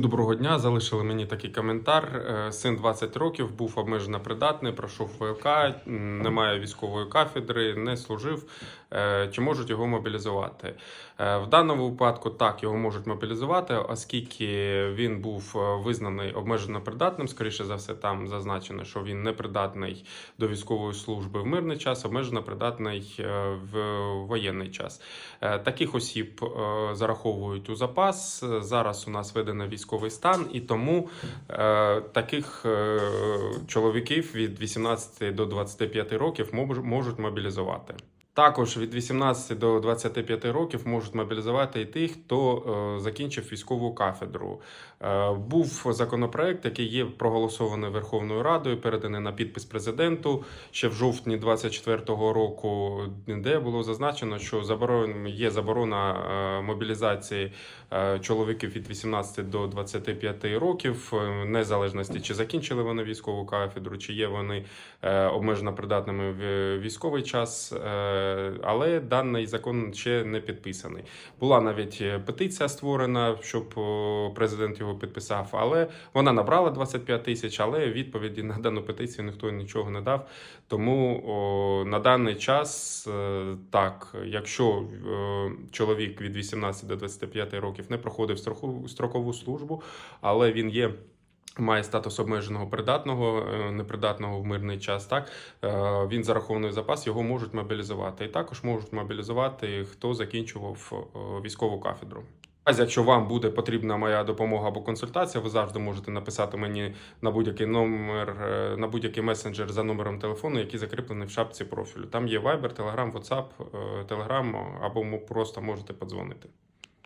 Доброго дня. Залишили мені такий коментар. Е, Син 20 років був обмежено придатний, пройшов ВЛК, немає військової кафедри, не служив. Е, Чи можуть його мобілізувати? Е, В даному випадку так його можуть мобілізувати, оскільки він був визнаний обмежено придатним. Скоріше за все, там зазначено, що він не придатний до військової служби в мирний час, обмежено придатний в воєнний час. Таких осіб зараховують у запас. Зараз у нас введено військовий стан, і тому е, таких е, чоловіків від 18 до 25 років мож- можуть мобілізувати. Також від 18 до 25 років можуть мобілізувати і тих, хто е, закінчив військову кафедру. Е, був законопроект, який є проголосований Верховною Радою, переданий на підпис президенту ще в жовтні 24-го року, де було зазначено, що заборон є заборона е, мобілізації чоловіків від 18 до 25 років, незалежності чи закінчили вони військову кафедру, чи є вони обмежено придатними в військовий час. Але даний закон ще не підписаний. Була навіть е, петиція створена, щоб президент його підписав, але вона набрала 25 тисяч, але відповіді на дану петицію ніхто нічого не дав. Тому о, на даний час е, так, якщо е, чоловік від 18 до 25 років не проходив строкову службу, але він є. Має статус обмеженого придатного, е, непридатного в мирний час. Так Е, він зарахований запас, його можуть мобілізувати. І також можуть мобілізувати, хто закінчував е, військову кафедру. А якщо вам буде потрібна моя допомога або консультація, ви завжди можете написати мені на будь-який номер, на будь-який месенджер за номером телефону, який закріплений в шапці профілю. Там є Viber, Telegram, WhatsApp, Telegram, або просто можете подзвонити.